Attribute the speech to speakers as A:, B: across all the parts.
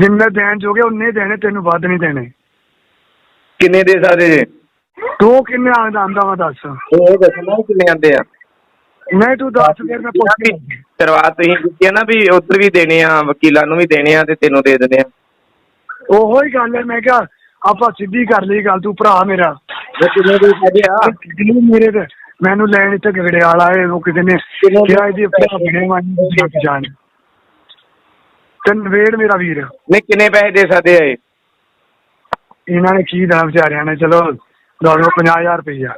A: ਜਿੰਨੇ ਦੇਣ ਜੋਗੇ ਉਨੇ ਦੇਣੇ ਤੈਨੂੰ ਵੱਧ ਨਹੀਂ ਦੇਣੇ।
B: ਕਿੰਨੇ ਦੇ ਸਕਦੇ ਜੇ
A: ਤੂੰ ਕਿੰਨੇ ਆਂਦਾ ਆਂਦਾ ਵਾ ਦੱਸ।
B: ਉਹ ਦੱਸਣਾ ਕਿੰਨੇ ਆਂਦੇ ਆ?
A: ਨਹੀਂ ਤੂੰ ਦੱਸ ਫਿਰ ਮੈਂ ਪੁੱਛ ਕੇ
B: ਸ਼ੁਰੂਆਤ ਤੁਸੀਂ ਕੀਤੀ ਆ ਨਾ ਵੀ ਉੱਧਰ ਵੀ ਦੇਣੇ ਆ ਵਕੀਲਾਂ ਨੂੰ ਵੀ ਦੇਣੇ ਆ ਤੇ ਤੈਨੂੰ ਦੇ ਦਿੰਦੇ ਆ।
A: ਉਹੋ ਹੀ ਗੱਲ ਹੈ ਮੈਂ ਕਿਹਾ ਆਪਾਂ ਸਿੱਧੀ ਕਰ ਲਈ ਗੱਲ ਤੂੰ ਭਰਾ ਮੇਰਾ।
B: ਉਹ ਕਿੰਨੇ ਦੇ ਸਕਦੇ ਆ?
A: ਕਿੰਨੇ ਮੇਰੇ ਤੇ? ਮੈਨੂੰ ਲੈਣ ਇੱਥੇ ਗਗੜੇ ਵਾਲਾ ਹੈ ਉਹ ਕਿਤੇ ਨੇ ਕਿਹਾ ਇਹਦੀ ਭਰਾ ਬਣੇ ਮਾਨੀ ਜਾਣ। ਤੇ ਨਵੇੜ ਮੇਰਾ ਵੀਰ।
B: ਨਹੀਂ ਕਿੰਨੇ ਪੈਸੇ ਦੇ ਸਕਦੇ ਆ ਇਹ?
A: ਇਹਨਾਂ ਨੇ ਕੀ ਦੇਣਾ ਵਿਚਾਰਿਆਂ ਨੇ ਚਲੋ ਦੋਨੋਂ 50000 ਰੁਪਈਆ।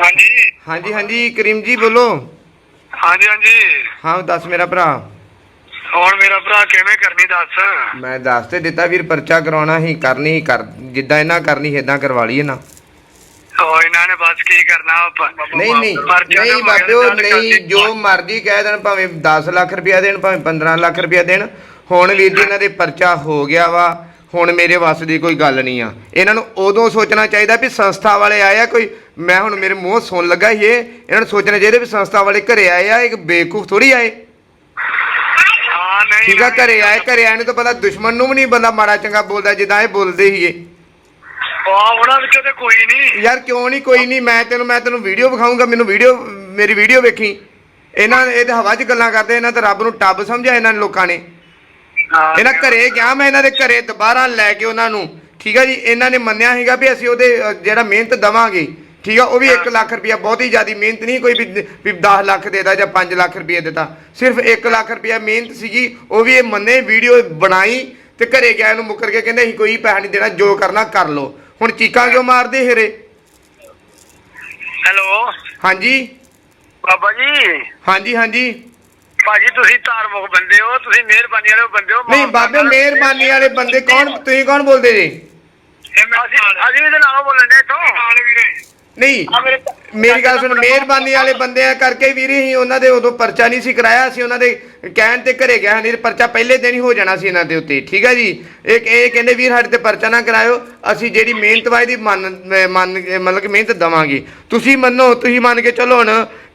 C: ਹਾਂਜੀ।
B: ਹਾਂਜੀ ਹਾਂਜੀ ਕਰੀਮ ਜੀ ਬੋਲੋ।
C: ਹਾਂਜੀ ਹਾਂਜੀ।
B: ਹਾਂ ਦੱਸ ਮੇਰਾ ਭਰਾ।
C: ਹੁਣ ਮੇਰਾ ਭਰਾ ਕਿਵੇਂ ਕਰਨੀ ਦੱਸ?
B: ਮੈਂ ਦੱਸ ਤੇ ਦਿੱਤਾ ਵੀਰ ਪਰਚਾ ਕਰਾਉਣਾ ਹੀ ਕਰਨੀ ਹੀ ਕਰ ਜਿੱਦਾਂ ਇਹਨਾਂ ਕਰਨੀ ਇਦਾਂ ਕਰਵਾ ਲਈਏ ਨਾ।
C: ਉਹ ਇਹਨਾਂ ਨੇ ਬਸ ਕੀ ਕਰਨਾ ਪ-
B: ਨਹੀਂ ਨਹੀਂ
C: ਪਰਚਾ
B: ਨਹੀਂ
C: ਤਾਂ
B: ਬਾਬਿਓ
C: ਮਗਰ
B: ਨਹੀਂ। ਜੋ ਮਰਜ਼ੀ ਕਹਿ ਦੇਣ ਭਾਵੇਂ 10 ਲੱਖ ਰੁਪਇਆ ਦੇਣ ਭਾਵੇਂ 15 ਲੱਖ ਰੁਪਇਆ ਦੇਣ। ਹੁਣ ਵੀਰ ਜੀ ਇਹਨਾਂ ਦੇ ਪਰਚਾ ਹੋ ਗਿਆ ਵਾ ਹੁਣ ਮੇਰੇ ਵੱਸ ਦੀ ਕੋਈ ਗੱਲ ਨਹੀਂ ਆ। ਇਹਨਾਂ ਨੂੰ ਉਦੋਂ ਸੋਚਣਾ ਚਾਹੀਦਾ ਵੀ ਸੰਸਥਾ ਵਾਲੇ ਆਏ ਆ ਕੋਈ ਮੈਂ ਹੁਣ ਮੇਰੇ ਮੂੰਹ ਸੁਣ ਲੱਗਾ ਸੀ ਇਹ ਇਹਨਾਂ ਨੂੰ ਸੋਚਣਾ ਚਾਹੀਦਾ ਵੀ ਸੰਸਥਾ ਵਾਲੇ ਘਰੇ ਆਏ ਆ ਇੱਕ ਬੇਵਕੂਫ ਥੋੜੀ ਆਏ। ਠੀਕ ਆ ਘਰੇ ਆਏ ਘਰੇ ਆਏ ਨੂੰ ਤਾਂ ਪਤਾ ਦੁਸ਼ਮਣ ਨੂੰ ਵੀ ਨਹੀਂ ਬੰਦਾ ਮਾੜਾ ਚੰਗਾ ਬੋਲਦਾ ਜਿੱਦਾਂ ਇਹ ਬੋਲਦੇ ਸੀਗੇ।
C: ਉਹ ਉਹਨਾਂ ਵਿੱਚੋਂ ਤੇ ਕੋਈ ਨਹੀਂ।
B: ਯਾਰ ਕਿਉਂ ਨਹੀਂ ਕੋਈ ਨਹੀਂ ਮੈਂ ਤੈਨੂੰ ਮੈਂ ਤੈਨੂੰ ਵੀਡੀਓ ਵਿਖਾਉਂਗਾ ਮੈਨੂੰ ਵੀਡੀਓ ਮੇਰੀ ਵੀਡੀਓ ਵੇਖੀ। ਇਹਨਾਂ ਇਹ ਤੇ ਹਵਾ 'ਚ ਗੱਲਾਂ ਕਰਦੇ ਇਹਨਾਂ ਤੇ ਰੱਬ ਨੂੰ ਟੱਬ ਸਮਝਿਆ ਇਹਨਾਂ ਨੇ ਲੋਕਾਂ ਨੇ।
C: ਹਾਂ,
B: ਇਹਨਾਂ ਘਰੇ ਗਿਆ ਮੈਂ ਇਹਨਾਂ ਦੇ ਘਰੇ ਦੁਬਾਰਾ ਲੈ ਕੇ ਉਹਨਾਂ ਨੂੰ। ਠੀਕ ਆ ਜੀ ਇਹਨਾਂ ਨੇ ਮੰਨਿਆ ਹੈਗਾ ਵੀ ਅਸੀਂ ਉਹਦੇ ਅ, ਜਿਹੜਾ ਮਿਹਨਤ ਦਵਾਂਗੇ ਠੀਕ ਆ ਉਹ ਵੀ 1 ਲੱਖ ਰੁਪਇਆ ਬਹੁਤੀ ਜ਼ਿਆਦੀ ਮਿਹਨਤ ਨਹੀਂ ਕੋਈ ਵੀ ਵੀ 10 ਲੱਖ ਦੇਦਾ ਜਾਂ 5 ਲੱਖ ਰੁਪਇਆ ਦਿੱਤਾ। ਸਿਰਫ 1 ਲੱਖ ਰੁਪਇਆ ਮਿਹਨਤ ਸੀਗੀ ਉਹ ਵੀ ਇਹ ਮੰਨੇ ਵੀਡੀਓ ਬਣਾਈ ਤੇ ਘਰੇ ਗਿਆ ਇਹਨੂੰ ਮੁੱਕਰ ਕੇ ਕਹਿੰਦੇ ਅਸੀਂ ਕੋਈ ਪੈਸਾ ਨਹੀਂ ਦੇਣਾ ਜੋ ਕਰਨਾ ਕਰ ਲਓ। ਹੁਣ ਚੀਕਾਂ ਕਿਉਂ ਮਾਰਦੇ ਹਿਰੇ?
C: ਹੈਲੋ।
B: ਹਾਂਜੀ।
C: ਬਾਬਾ ਜੀ।
B: ਹਾਂਜੀ ਹਾਂਜੀ।
C: ਭਾਜੀ ਤੁਸੀਂ ਧਾਰਮਿਕ ਬੰਦੇ ਹੋ ਤੁਸੀਂ ਮਿਹਰਬਾਨੀ ਵਾਲੇ ਬੰਦੇ ਹੋ
B: ਨਹੀਂ ਬਾਬੇ ਮਿਹਰਬਾਨੀ ਵਾਲੇ ਬੰਦੇ ਕੌਣ ਤੁਸੀਂ ਕੌਣ ਬੋਲਦੇ ਜੀ?
C: ਅਸੀਂ ਅਸੀਂ ਵੀ ਤੇ ਨਾਲੋਂ ਬੋਲਣ ਦੇ ਤੋਂ ਨਾਲ ਵੀਰੇ।
B: ਨਹੀਂ
C: ਮੇਰੇ
B: ਗੱਲ ਸੁਣ ਮਿਹਰਬਾਨੀ ਵਾਲੇ ਬੰਦੇ ਆ। ਕਰਕੇ ਵੀਰੇ ਹੀ ਉਹਨਾਂ ਦੇ ਉਦੋਂ ਪਰਚਾ ਨਹੀਂ ਸੀ ਕਰਾਇਆ ਸੀ ਉਹਨਾਂ ਦੇ ਕਹਿਣ ਤੇ ਘਰੇ ਗਿਆ ਨਹੀਂ ਪਰਚਾ ਪਹਿਲੇ ਦਿਨ ਹੀ ਹੋ ਜਾਣਾ ਸੀ ਇਹਨਾਂ ਦੇ ਉੱਤੇ ਠੀਕ ਹੈ ਜੀ? ਇਹ ਇਹ ਕਹਿੰਦੇ ਵੀਰ ਸਾਡੇ ਤੇ ਪਰਚਾ ਨਾ ਕਰਾਇਓ ਅਸੀਂ ਜਿਹੜੀ ਮਿਹਨਤ ਵਾਈ ਦੀ ਮੰਨ ਮੰਨ ਮਤਲਬ ਕਿ ਮਿਹਨਤ ਦਵਾਂਗੇ। ਤੁਸੀਂ ਮੰਨੋ ਤੁਸੀਂ ਮੰਨ ਕੇ ਚੱਲੋ ਹੁਣ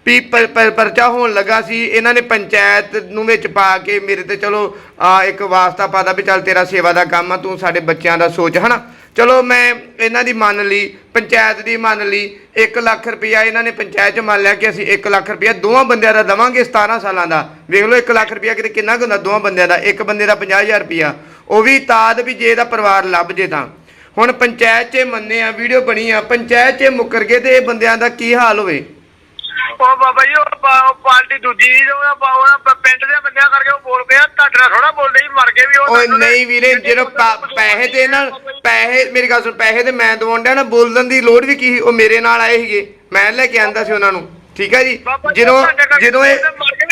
B: ਵੀ ਪਰਚਾ ਹੋਣ ਲੱਗਾ ਸੀ ਇਹਨਾਂ ਨੇ ਪੰਚਾਇਤ ਨੂੰ ਵਿੱਚ ਪਾ ਕੇ ਮੇਰੇ ਤੇ ਚਲੋ ਇੱਕ ਵਾਸਤਾ ਪਾਦਾ ਵੀ ਚੱਲ ਤੇਰਾ ਸੇਵਾ ਦਾ ਕੰਮ ਆ ਤੂੰ ਸਾਡੇ ਬੱਚਿਆਂ ਦਾ ਸੋਚ ਹਨਾ? ਚਲੋ ਮੈਂ ਇਹਨਾਂ ਦੀ ਮੰਨ ਲਈ ਪੰਚਾਇਤ ਦੀ ਮੰਨ ਲਈ 1 ਲੱਖ ਰੁਪਇਆ ਇਹਨਾਂ ਨੇ ਪੰਚਾਇਤ ਚ ਮੰਨ ਲਿਆ ਕਿ ਅਸੀਂ 1 ਲੱਖ ਰੁਪਇਆ ਦੋਵਾਂ ਬੰਦਿਆਂ ਦਾ ਦਵਾਂਗੇ 17 ਸਾਲਾਂ ਦਾ। ਵੇਖ ਲਓ 1 ਲੱਖ ਰੁਪਇਆ ਕਿਤੇ ਕਿੰਨਾ ਹੁੰਦਾ ਦੋਵਾਂ ਬੰਦਿਆਂ ਦਾ ਇੱਕ ਬੰਦੇ ਦਾ 50000 ਰੁਪਇਆ। ਉਹ ਵੀ ਤਾਦ ਵੀ ਜੇ ਇਹਦਾ ਪਰਿਵਾਰ ਲੱਭ ਜੇ ਤਾਂ। ਹੁਣ ਪੰਚਾਇਤ 'ਚ ਮੰਨੇ ਆ ਵੀਡੀਓ ਬਣੀ ਆ ਪੰਚਾਇਤ 'ਚ ਮੁੱਕਰ ਗਏ ਤੇ ਇਹ ਬੰਦਿਆਂ ਦਾ ਕੀ ਹਾਲ ਹੋਵੇ?
C: ਉਹ ਬਾਬਾ ਜੀ ਉਹ ਪਾਰਟੀ ਦੂਜੀ ਉਹਨਾਂ ਪਿੰਡ ਦੇ ਬੰਦਿਆਂ ਕਰਕੇ ਉਹ ਬੋਲ ਪਿਆ ਤੁਹਾਡੇ ਨਾਲ ਥੋੜਾ ਬੋਲਦੇ ਸੀ ਮਰ ਗਏ ਵੀ ਉਹ
B: ਨਹੀਂ ਵੀਰੇ ਜਦੋਂ ਪੈਸੇ ਤੇ ਨਾ ਪੈਸੇ ਮੇਰੀ ਗੱਲ ਸੁਣ ਪੈਸੇ ਤੇ ਮੈਂ ਦਵਾਉਣ ਡਿਆ ਨਾ ਬੋਲਣ ਦੀ ਲੋੜ ਵੀ ਕੀ? ਉਹ ਮੇਰੇ ਨਾਲ ਆਏ ਸੀਗੇ। ਮੈਂ ਲੈ ਕੇ ਆਂਦਾ ਸੀ ਉਹਨਾਂ ਨੂੰ। ਠੀਕ ਹੈ ਜੀ? ਜਦੋਂ ਜਦੋਂ ਇਹ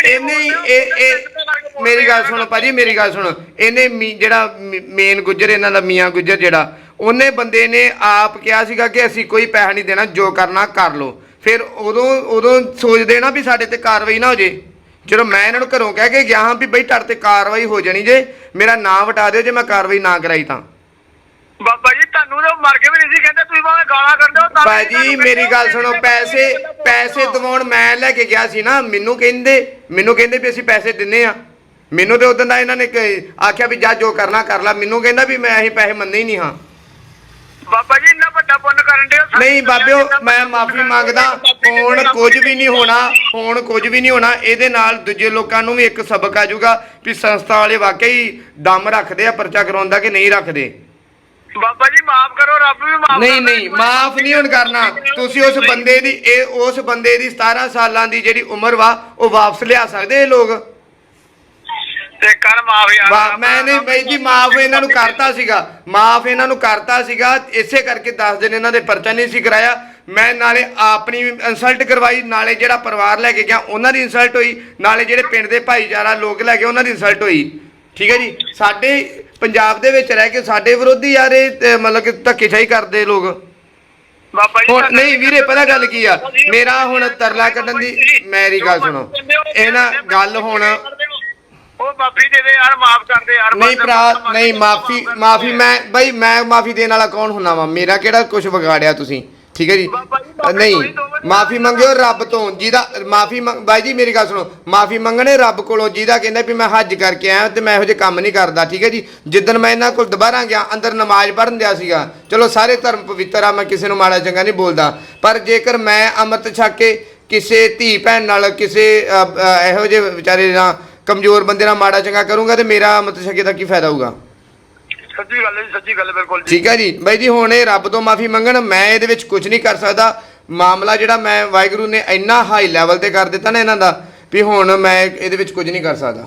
B: ਇਹਨੇ ਇਹ ਇਹ ਮੇਰੀ ਗੱਲ ਸੁਣੋ। ਭਾਜੀ ਮੇਰੀ ਗੱਲ ਸੁਣੋ। ਇਹਨੇ ਜਿਹੜਾ ਮੇਨ ਗੁੱਜਰ ਇਹਨਾਂ ਦਾ ਮੀਆਂ ਗੁੱਜਰ ਜਿਹੜਾ ਉਹਨੇ ਬੰਦੇ ਨੇ ਆਪ ਕਿਹਾ ਸੀਗਾ ਕਿ ਅਸੀਂ ਕੋਈ ਪੈਸਾ ਨਹੀਂ ਦੇਣਾ ਜੋ ਕਰਨਾ ਕਰ ਲਓ। ਫਿਰ ਉਦੋਂ ਉਦੋਂ ਸੋਚਦੇ ਨਾ ਵੀ ਸਾਡੇ ਤੇ ਕਾਰਵਾਈ ਨਾ ਹੋ ਜੇ। ਜਦੋਂ ਮੈਂ ਇਹਨਾਂ ਨੂੰ ਘਰੋਂ ਕਹਿ ਕੇ ਗਿਆ ਹਾਂ ਵੀ ਬਈ ਤੁਹਾਡੇ ਤੇ ਕਾਰਵਾਈ ਹੋ ਜਾਣੀ ਜੇ ਮੇਰਾ ਨਾਂ ਵਟਾ ਦਿਓ ਜੇ ਮੈਂ ਕਾਰਵਾਈ ਨਾ ਕਰਾਈ ਤਾਂ।
C: ਬਾਬਾ ਜੀ ਤੁਹਾਨੂੰ ਤਾਂ ਮਰ ਕੇ ਵੀ ਨਹੀਂ ਸੀ ਕਹਿੰਦੇ ਤੁਸੀਂ ਭਾਵੇਂ ਗਾਲਾਂ ਕੱਢਦੇ ਹੋ ਤਾਂ ਵੀ
B: ਭਾਜੀ
C: ਤੁਹਾਨੂੰ
B: ਮੇਰੀ ਗੱਲ ਸੁਣੋ ਪੈਸੇ। ਪੈਸੇ ਦਿਵਾਉਣ ਮੈਂ ਲੈ ਕੇ ਗਿਆ ਸੀ ਨਾ ਮੈਨੂੰ ਕਹਿੰਦੇ ਮੈਨੂੰ ਕਹਿੰਦੇ ਵੀ ਅਸੀਂ ਪੈਸੇ ਦਿੰਨੇ ਆ। ਮੈਨੂੰ ਤੇ ਉਦੋਂ ਦਾ ਇਹਨਾਂ ਨੇ ਕ- ਆਖਿਆ ਵੀ ਜਾ ਜੋ ਕਰਨਾ ਕਰ ਲੈ। ਮੈਨੂੰ ਕਹਿੰਦਾ ਵੀ ਮੈਂ ਅਸੀਂ ਪੈਸੇ ਮੰਨੇ ਹੀ ਨਹੀਂ ਹਾਂ।
C: ਬਾਬਾ ਜੀ ਇੰਨਾ ਵੱਡਾ ਪੁੰਨ ਕਰਨ ਦੇ
B: ਨਹੀਂ ਬਾਬਿਓ ਮੈਂ ਮਾਫੀ ਮੰਗਦਾ ਹੁਣ ਕੁਝ ਵੀ ਨਹੀਂ ਹੋਣਾ ਹੁਣ ਕੁਝ ਵੀ ਨਹੀਂ ਹੋਣਾ ਇਹਦੇ ਨਾਲ ਦੂਜੇ ਲੋਕਾਂ ਨੂੰ ਵੀ ਇੱਕ ਸਬਕ ਆ ਜਾਊਗਾ ਵੀ ਸੰਸਥਾ ਵਾਲੇ ਵਾਕਈ ਦਮ ਰੱਖਦੇ ਆ ਪਰਚਾ ਕਰਾਉਣ ਦਾ ਕਿ ਨਹੀਂ ਰੱਖਦੇ।
C: ਬਾਬਾ ਜੀ ਮਾਫ ਕਰੋ ਰੱਬ ਵੀ ਮਾਫ
B: ਨਹੀਂ ਨਹੀਂ ਮਾਫ ਨਹੀਂ ਹੁਣ ਕਰਨਾ। ਤੁਸੀਂ ਉਸ ਬੰਦੇ ਦੀ ਇਹ ਉਸ ਬੰਦੇ ਦੀ 17 ਸਾਲਾਂ ਦੀ ਜਿਹੜੀ ਉਮਰ ਵਾ ਉਹ ਵਾਪਸ ਲਿਆ ਸਕਦੇ ਇਹ ਲੋਕ?
C: ਤੇ ਕਰ ਮਾਫ ਯਾਰ।
B: ਮੈਂ ਨਹੀਂ ਬਈ ਜੀ ਮਾਫ ਇਹਨਾਂ ਨੂੰ ਕਰਤਾ ਸੀਗਾ। ਮਾਫ ਇਹਨਾਂ ਨੂੰ ਕਰਤਾ ਸੀਗਾ। ਇਸੇ ਕਰਕੇ 10 ਦਿਨ ਇਹਨਾਂ ਦੇ ਪਰਚਾ ਨਹੀਂ ਸੀ ਕਰਾਇਆ। ਮੈਂ ਨਾਲੇ ਆਪਣੀ ਇਨਸਲਟ ਕਰਵਾਈ। ਨਾਲੇ ਜਿਹੜਾ ਪਰਿਵਾਰ ਲੈ ਕੇ ਗਿਆ ਉਹਨਾਂ ਦੀ ਇਨਸਲਟ ਹੋਈ। ਨਾਲੇ ਜਿਹੜੇ ਪਿੰਡ ਦੇ ਭਾਈਚਾਰਾ ਲੋਕ ਲੈ ਕੇ ਉਹਨਾਂ ਦੀ ਇਨਸਲਟ ਹੋਈ। ਠੀਕ ਹੈ ਜੀ? ਸਾਡੇ ਪੰਜਾਬ ਦੇ ਵਿੱਚ ਰਹਿ ਕੇ ਸਾਡੇ ਵਿਰੋਧੀ ਇਹ ਤੇ ਮਤਲਬ ਕਿ ਧੱਕੇਸ਼ਾਹੀ ਕਰਦੇ ਲੋਕ।
C: ਬਾਬਾ ਜੀ
B: ਹੁਣ
C: ਤੁਹਾਨੂੰ-
B: ਨਹੀਂ ਵੀਰੇ ਪਤਾ ਗੱਲ ਕੀ ਆ? ਮੇਰਾ ਹੁਣ ਤਰਲਾ ਕੱਢਣ ਦੀ ਮੇਰੀ ਗੱਲ ਸੁਣੋ। ਇਹ ਨਾ ਗੱਲ ਹੁਣ
C: ਉਹ ਮਾਫੀ ਦੇ ਦੇ ਯਾਰ ਮਾਫ ਕਰ ਦੇ ਯਾਰ
B: ਨਹੀਂ ਭਰਾ ਨਹੀਂ ਮਾਫੀ ਮਾਫੀ ਮੈਂ ਬਈ ਮੈਂ ਮਾਫੀ ਦੇਣ ਵਾਲਾ ਕੌਣ ਹੁੰਨਾ ਵਾ? ਮੇਰਾ ਕਿਹੜਾ ਕੁਝ ਵਿਗਾੜਿਆ ਤੁਸੀਂ? ਠੀਕ ਹੈ ਜੀ? ਨਹੀਂ ਮਾਫੀ ਮੰਗਿਓ ਰੱਬ ਤੋਂ ਜਿਹਦਾ ਮਾਫੀ ਬਾਈ ਜੀ ਮੇਰੀ ਗੱਲ ਸੁਣੋ। ਮਾਫੀ ਮੰਗਣੇ ਰੱਬ ਕੋਲੋਂ ਜਿਹਦਾ ਕਹਿੰਦਾ ਵੀ ਮੈਂ ਹੱਜ ਕਰਕੇ ਆਇਆ ਤੇ ਮੈਂ ਇਹੋ ਜਿਹੇ ਕੰਮ ਨਹੀਂ ਕਰਦਾ ਠੀਕ ਹੈ ਜੀ? ਜਿੱਦਣ ਮੈਂ ਇਹਨਾਂ ਕੋਲ ਦੁਬਾਰਾ ਗਿਆ ਅੰਦਰ ਨਮਾਜ਼ ਪੜ੍ਹਨ ਦਿਆ ਸੀਗਾ। ਚਲੋ ਸਾਰੇ ਧਰਮ ਪਵਿੱਤਰ ਆ ਮੈਂ ਕਿਸੇ ਨੂੰ ਮਾੜਾ ਚੰਗਾ ਨਹੀਂ ਬੋਲਦਾ। ਪਰ ਜੇਕਰ ਮੈਂ ਅੰਮ੍ਰਿਤ ਛਕ ਕੇ ਕਿਸੇ ਧੀ ਭੈਣ ਨਾਲ ਕਿਸੇ ਇਹੋ ਜਿਹੇ ਵਿਚਾਰੇ ਨਾਲ ਕਮਜ਼ੋਰ ਬੰਦੇ ਨਾਲ ਮਾੜਾ ਚੰਗਾ ਕਰੂੰਗਾ ਤੇ ਮੇਰਾ ਅੰਮ੍ਰਿਤ ਛਕੇ ਦਾ ਕੀ ਫਾਇਦਾ ਹੋਊਗਾ?
C: ਸੱਚੀ ਗੱਲ ਹੈ ਜੀ, ਸੱਚੀ ਗੱਲ ਹੈ, ਬਿਲਕੁਲ ਜੀ।
B: ਠੀਕ ਹੈ ਜੀ। ਬਾਈ ਜੀ, ਹੁਣ ਇਹ ਰੱਬ ਤੋਂ ਮਾਫੀ ਮੰਗਣ, ਮੈਂ ਇਹਦੇ ਵਿੱਚ ਕੁਝ ਨਹੀਂ ਕਰ ਸਕਦਾ। ਮਾਮਲਾ ਜਿਹੜਾ ਮੈਂ ਵਾਹਿਗੁਰੂ ਨੇ ਇੰਨਾ ਹਾਈ ਲੈਵਲ ਤੇ ਕਰ ਦਿੱਤਾ ਨਾ ਇਹਨਾਂ ਦਾ, ਵੀ ਹੁਣ ਮੈਂ ਇਹਦੇ ਵਿੱਚ ਕੁਝ ਨਹੀਂ ਕਰ ਸਕਦਾ।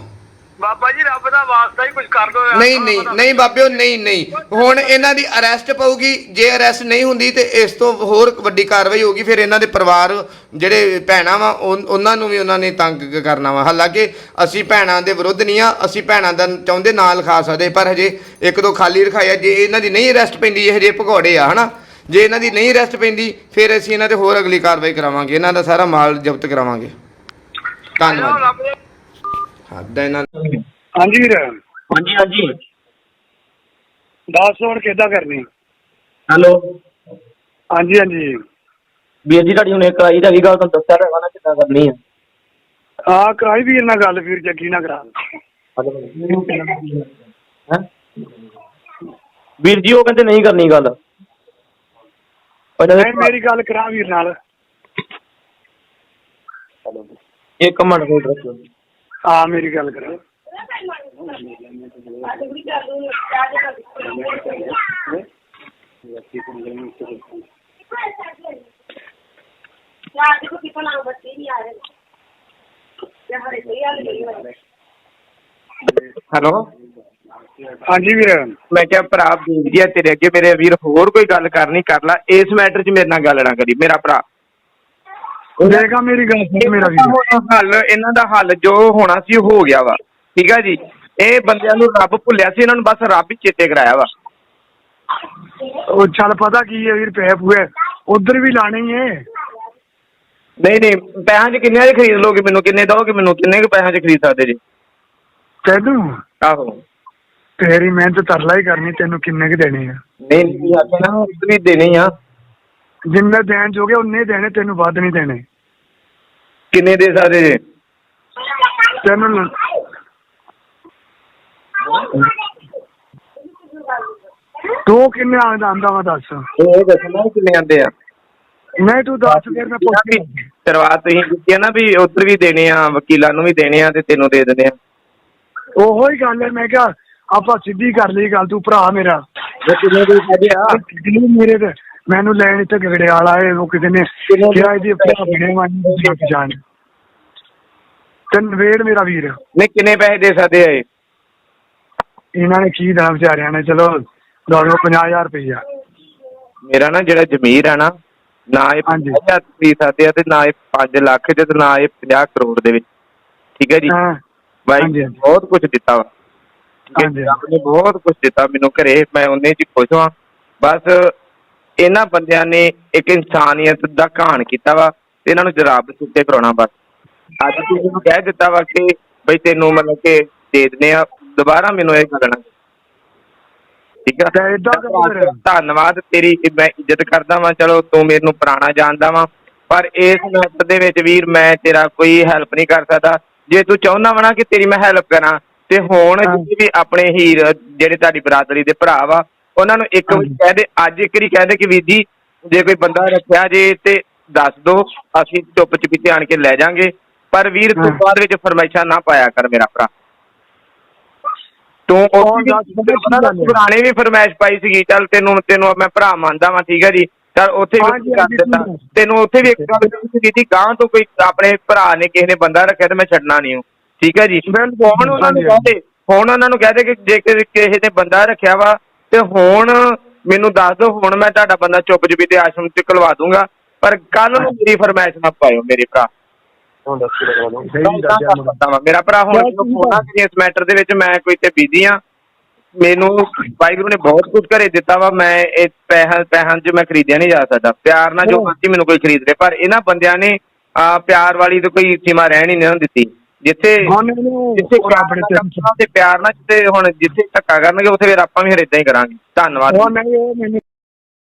C: ਬਾਬਾ ਜੀ ਰੱਬ ਦਾ ਵਾਸਤਾ ਹੀ ਕੁਝ ਕਰ ਦੋ
B: ਨਹੀਂ ਨਹੀਂ ਨਹੀਂ ਬਾਬਿਓ ਨਹੀਂ ਨਹੀਂ। ਹੁਣ ਇਹਨਾਂ ਦੀ ਅਰੈਸਟ ਪਊਗੀ ਜੇ ਅਰੈਸਟ ਨਹੀਂ ਹੁੰਦੀ ਤੇ ਇਸ ਤੋਂ ਹੋਰ ਵੱਡੀ ਕਾਰਵਾਈ ਹੋਊਗੀ ਫਿਰ ਇਹਨਾਂ ਦੇ ਪਰਿਵਾਰ ਜਿਹੜੇ ਭੈਣਾਂ ਵਾ ਉਹਨਾਂ ਨੂੰ ਵੀ ਉਹਨਾਂ ਨੇ ਤੰਗ ਕਰਨਾ ਵਾ। ਹਾਲਾਂਕਿ ਅਸੀਂ ਭੈਣਾਂ ਦੇ ਵਿਰੁੱਧ ਨਹੀਂ ਆ ਅਸੀਂ ਭੈਣਾਂ ਦਾ ਚਾਹੁੰਦੇ ਨਾਂ ਲਿਖਾ ਸਕਦੇ ਪਰ ਹਜੇ ਇੱਕ ਦੋ ਖਾਲੀ ਰਖਾਇਆ ਜੇ ਇਹਨਾਂ ਦੀ ਨਹੀਂ ਅਰੈਸਟ ਪੈਂਦੀ ਇਹ ਹਜੇ ਭਗੌੜੇ ਆ ਹਨਾ? ਜੇ ਇਹਨਾਂ ਦੀ ਨਹੀਂ ਅਰੈਸਟ ਪੈਂਦੀ ਫਿਰ ਅਸੀਂ ਇਹਨਾਂ ਤੇ ਹੋਰ ਅਗਲੀ ਕਾਰਵਾਈ ਕਰਾਵਾਂਗੇ ਇਹਨਾਂ ਦਾ ਸਾਰਾ ਮਾਲ ਜ਼ਬਤ ਕਰਾਵਾਂਗੇ। ਧੰਨਵਾਦ। ਇਹਨਾਂ
A: ਹਾਂਜੀ ਵੀਰ।
D: ਹਾਂਜੀ ਹਾਂਜੀ।
A: ਦੱਸ ਹੁਣ ਕਿੱਦਾਂ ਕਰਨੀ?
D: ਹੈਲੋ।
A: ਹਾਂਜੀ ਹਾਂਜੀ।
D: ਵੀਰ ਜੀ ਤੁਹਾਡੀ ਹੁਣੇ ਕਰਾਈ ਤਾਂ ਹੈਗੀ ਗੱਲ ਤੁਹਾਨੂੰ ਦੱਸਿਆ ਤਾਂ ਹੈਗਾ ਨਾ ਕਿੱਦਾਂ ਕਰਨੀ ਆ।
A: ਆ ਕਰਾਈ ਵੀਰ ਨਾਲ ਗੱਲ ਵੀਰ ਜੱਗੀ ਨਾਲ ਕਰਾ
D: ਹੈਂ? ਵੀਰ ਜੀ ਉਹ ਕਹਿੰਦੇ ਨਹੀਂ ਕਰਨੀ ਗੱਲ।
A: ਨਹੀਂ ਮੇਰੀ ਗੱਲ ਕਰਾ ਵੀਰ ਨਾਲ।
D: ਇੱਕ ਮਿੰਟ ਵੇਟ ਰੱਖੋ
A: ਹਾਂ ਮੇਰੀ ਗੱਲ ਕਰਾ।
D: ਹੈਲੋ।
A: ਹਾਂਜੀ ਵੀਰ।
D: ਮੈਂ ਕਿਹਾ ਭਰਾ ਬੇਨਤੀ ਆ ਤੇਰੇ ਅੱਗੇ ਮੇਰੇ ਵੀਰ ਹੋਰ ਕੋਈ ਗੱਲ ਕਰਨੀ ਕਰ ਲੈ। ਇਸ ਮੈਟਰ 'ਚ ਮੇਰੇ ਨਾਲ ਗੱਲ ਨਾ ਕਰੀ ਮੇਰਾ ਭਰਾ।
A: ਦੇਖਾ ਮੇਰੀ ਗੱਲ ਸੁਣ ਮੇਰਾ
D: ਹੁਣ ਹੱਲ ਇਹਨਾਂ ਦਾ ਹੱਲ ਜੋ ਹੋਣਾ ਸੀ ਹੋ ਗਿਆ ਵਾ। ਠੀਕ ਆ ਜੀ? ਇਹ ਬੰਦਿਆਂ ਨੂੰ ਰੱਬ ਭੁੱਲਿਆ ਸੀ ਇਹਨਾਂ ਨੂੰ ਬਸ ਰੱਬ ਹੀ ਚੇਤੇ ਕਰਾਇਆ ਵਾ।
A: ਉਹ ਚੱਲ ਪਤਾ ਕੀ ਹੈ ਵੀਰ ਪੈਸੇ ਪੂਏ ਉਧਰ ਵੀ ਲਾਣੇ ਹੀ ਏ
D: ਨਹੀਂ ਨਹੀਂ ਪੈਸਿਆਂ 'ਚ ਕਿੰਨੇ ਦੇ ਖਰੀਦ ਲੋਗੇ ਮੈਨੂੰ? ਕਿੰਨੇ ਦੋਗੇ ਮੈਨੂੰ? ਕਿੰਨੇ ਕੁ ਪੈਸਿਆਂ 'ਚ ਖਰੀਦ ਸਕਦੇ ਜੀ?
A: ਤੈਨੂੰ?
D: ਆਹੋ।
A: ਤੇਰੀ ਮਿਹਨਤ ਤਰਲਾ ਹੀ ਕਰਨੀ ਤੈਨੂੰ ਕਿੰਨੇ ਕੁ ਦੇਣੇ ਆ?
D: ਨਹੀਂ ਨਹੀਂ ਆਖਿਆ ਨਾ ਉਸ ਵੀ ਦੇਣੇ ਆ।
A: ਜਿੰਨੇ ਦੇਣ ਜੋਗੇ ਉਨੇ ਦੇਣੇ ਤੈਨੂੰ ਵੱਧ ਨਹੀਂ ਦੇਣੇ।
D: ਕਿੰਨੇ ਦੇ ਸਕਦੇ ਜੀ?
A: ਤੈਨੂੰ ਲ- ਤੂੰ ਕਿੰਨੇ ਆਂਦਾ ਆਂਦਾ ਵਾ ਦੱਸ।
D: ਇਹ ਦੱਸਣਾ ਵੀ ਕਿੰਨੇ ਆਂਦੇ ਆ।
A: ਨਹੀਂ ਤੂੰ ਦੱਸ ਫਿਰ ਮੈਂ ਪੁੱਛ
D: ਵੀ ਸ਼ੁਰੂਆਤ ਤੁਸੀਂ ਕੀਤੀ ਆ ਨਾ ਵੀ ਉੱਧਰ ਵੀ ਦੇਣੇ ਆ ਵਕੀਲਾਂ ਨੂੰ ਵੀ ਦੇਣੇ ਆ ਤੇ ਤੈਨੂੰ ਦੇ ਦਿੰਦੇ ਆ।
A: ਉਹੋ ਹੀ ਗੱਲ ਹੈ ਮੈਂ ਕਿਹਾ ਆਪਾਂ ਸਿੱਧੀ ਕਰ ਲਈ ਗੱਲ ਤੂੰ ਭਰਾ ਮੇਰਾ।
D: ਉਹ ਕਿੰਨੇ ਦੇ ਕਹਦੇ ਆ?
A: ਕਿੰਨੇ ਮੇਰੇ ਤੇ? ਮੈਨੂੰ ਲੈਣ ਇੱਥੇ ਵਾਲਾ ਹੈ ਉਹ ਕਿਸੇ ਨੇ ਕਿਹਾ ਇਹਦੀ ਭਰਾ ਬਣੇ ਮਾਨੀ ਛੱਕ ਜਾਣ। ਤੇ ਨਵੇੜ ਮੇਰਾ ਵੀਰ।
D: ਨਹੀਂ ਕਿੰਨੇ ਪੈਸੇ ਦੇ ਸਕਦੇ ਆ ਇਹ?
A: ਇਹਨਾਂ ਨੇ ਕੀ ਦਾ ਵਿਚਾਰਿਆਂ ਨੇ ਚਲੋ ਦੋਨੋਂ 50000 ਰੁਪਈਆ।
D: ਮੇਰਾ ਨਾ ਜਿਹੜਾ ਜ਼ਮੀਰ ਆ ਨਾ ਨਾ ਇਹ
A: ਹਾਂਜੀ।
D: 50000 ਖਰੀਦ ਸਕਦੇ ਆ ਤੇ ਨਾ ਇਹ 5 ਲੱਖ ਦੇ ਤੇ ਨਾ ਇਹ 50 ਕਰੋੜ ਦੇ ਵਿੱਚ। ਠੀਕ ਹੈ ਜੀ?
A: ਹਾਂ ਹਾਂਜੀ।
D: ਬਹੁਤ ਕੁਝ ਦਿੱਤਾ ਵਾ। ਠੀਕ ਹੈ
A: ਹਾਂਜੀ,
D: ਰੱਬ ਨੇ ਬਹੁਤ ਕੁਝ ਦਿੱਤਾ। ਮੈਨੂੰ ਘਰੇ ਮੈਂ ਉਹਨੇ ਚ ਖੁਸ਼ ਹਾਂ। ਬਸ ਇਹਨਾਂ ਬੰਦਿਆਂ ਨੇ ਇੱਕ ਇਨਸਾਨੀਅਤ ਦਾ ਘਾਣ ਕੀਤਾ ਵਾ ਤੇ ਇਹਨਾਂ ਨੂੰ ਜਰਾਬ ਸੁੱਤੇ ਕਰਾਉਣਾ ਬਸ। ਅੱਜ ਤੂੰ ਮੈਨੂੰ ਕਹਿ ਦਿੱਤਾ ਵਾ ਕਿ ਬਈ ਤੈਨੂੰ ਮਤਲਬ ਕਿ ਦੇ ਦਿੰਦੇ ਆ। ਦੁਬਾਰਾ ਮੈਨੂੰ ਇਹ ਗੱਲ ਨਾ ਠੀਕ ਆ?
A: ਤੇ ਏਦਾਂ ਕਰੋ ਫਿਰ।
D: ਧੰਨਵਾਦ ਤੇਰੀ ਕਿ ਮੈਂ ਇੱਜ਼ਤ ਕਰਦਾ ਵਾਂ। ਚਲੋ ਤੂੰ ਮੈਨੂੰ ਪੁਰਾਣਾ ਜਾਣਦਾ ਵਾਂ। ਪਰ ਇਸ ਮੈਟਰ ਦੇ ਵਿੱਚ ਵੀਰ ਮੈਂ ਤੇਰਾ ਕੋਈ ਹੈਲਪ ਨਹੀਂ ਕਰ ਸਕਦਾ। ਜੇ ਤੂੰ ਚਾਹੁੰਦਾ ਵਾ ਨਾ ਕਿ ਤੇਰੀ ਮੈਂ ਹੈਲਪ ਕਰਾਂ ਤੇ ਹੁਣ
A: ਹਾਂ।
D: ਵੀ ਆਪਣੇ ਹੀਰ ਜਿਹੜੇ ਤੁਹਾਡੀ ਬਰਾਦਰੀ ਦੇ ਭਰਾ ਵਾ ਉਹਨਾਂ ਨੂੰ ਇੱਕ ਵਾਰੀ। ਕਹਿ ਦੇ ਅੱਜ ਇੱਕ ਵਾਰੀ ਕਹਿ ਦੇ ਕਿ ਵੀਰ ਜੀ ਜੇ ਕੋਈ ਬੰਦਾ ਰੱਖਿਆ ਜੇ ਤੇ ਦੱਸ ਦੋ ਅਸੀਂ ਚੁੱਪ ਚਪੀਤੇ ਆਣ ਕੇ ਲੈ ਜਾਾਂਗੇ ਪਰ ਵੀਰ ਤੂੰ। ਬਾਅਦ ਵਿੱਚ ਫਰਮਾਇਸ਼ਾਂ ਨਾ ਪਾਇਆ ਕਰ ਮੇਰਾ ਭਰਾ ਤੂੰ
A: ਉਹ।
D: ਪੁਰਾਣੇ ਵੀ ਫਰਮਾਇਸ਼ ਪਾਈ ਸੀਗੀ ਚੱਲ ਤੈਨੂੰ ਤੈਨੂੰ ਮੈਂ ਭਰਾ ਮੰਨਦਾ ਵਾਂ ਠੀਕ ਹੈ ਜੀ ਚੱਲ ਉੱਥੇ ਵੀ ਕਰ ਦਿੱਤਾ। ਤੈਨੂੰ ਉੱਥੇ ਵੀ ਇੱਕ ਗੱਲ ਕੀਤੀ ਸੀ ਗਾਂ ਤੋਂ ਕੋਈ ਆਪਣੇ ਭਰਾ ਨੇ ਕਿਸੇ ਨੇ ਬੰਦਾ ਰੱਖਿਆ ਤੇ ਮੈਂ ਛੱਡਣਾ ਨਹੀਂ ਹੂੰ ਠੀਕ ਹੈ ਜੀ ਹੁਣ ਉਹਨਾਂ ਨੂੰ ਕਹਦੇ ਹੁਣ ਉਹਨਾਂ ਨੂੰ ਕਹਦੇ ਕਿ ਜੇ ਕਿਸੇ ਨੇ ਬੰਦਾ ਰੱਖਿਆ ਵਾ ਤੇ ਹੁਣ ਮੈਨੂੰ ਦੱਸ ਦਿਓ ਹੁਣ ਮੈਂ ਤੁਹਾਡਾ ਬੰਦਾ ਚੁੱਪ ਚੁਪੀ ਤੇ ਆਸ਼ਰਮ ਚ ਕਲਵਾ ਦੂੰਗਾ ਪਰ ਕੱਲ ਨੂੰ ਮੇਰੀ ਫਰਮਾਇਸ਼ ਨਾ ਪਾਇਓ ਮੇਰੇ ਭਰਾ
A: ਸਹੀ
D: ਮੈਂ
A: ਦੱਸਿਆ
D: ਕਰ
A: ਮੈਨੂੰ।
D: ਸਕਦਾ ਵਾਂ। ਮੇਰਾ ਭਰਾ ਹੁਣ ਫੋਨਾਂ। ਕਰੀ ਇਸ ਮੈਟਰ ਦੇ ਵਿੱਚ ਮੈਂ ਕੋਈ ਤੇ ਬਿਜ਼ੀ ਆ ਮੈਨੂੰ ਵਾਹਿਗੁਰੂ ਨੇ ਬਹੁਤ ਕੁਝ ਘਰੇ ਦਿੱਤਾ ਵਾ ਮੈਂ ਇਹ ਪੈਸਾ ਪੈਸਿਆਂ 'ਚ ਮੈਂ ਖਰੀਦਿਆ ਨਹੀਂ ਜਾ ਸਕਦਾ ਪਿਆਰ ਨਾਲ ਜੋ। ਮਰਜ਼ੀ ਮੈਨੂੰ ਕੋਈ ਖਰੀਦ ਲੇ ਪਰ ਇਹਨਾਂ ਬੰਦਿਆਂ ਨੇ ਆ ਪਿਆਰ ਵਾਲੀ ਤਾਂ ਕੋਈ ਸੀਮਾ ਰਹਿਣ ਹੀ ਨਹੀਂ ਦਿੱਤੀ ਜਿੱਥੇ
A: ਹੁਣ ਇਹਨੂੰ
D: ਜਿੱਥੇ
A: ਆਪਣੇ ਤੇ
D: ਪਿਆਰ ਨਾਲ ਜਿੱਥੇ ਹੁਣ ਜਿੱਥੇ ਧੱਕਾ ਕਰਨਗੇ ਉੱਥੇ ਫਿਰ ਆਪਾਂ ਵੀ ਫਿਰ ਇਦਾਂ ਹੀ ਕਰਾਂਗੇ। ਧੰਨਵਾਦ।
A: ਮੈਨੂੰ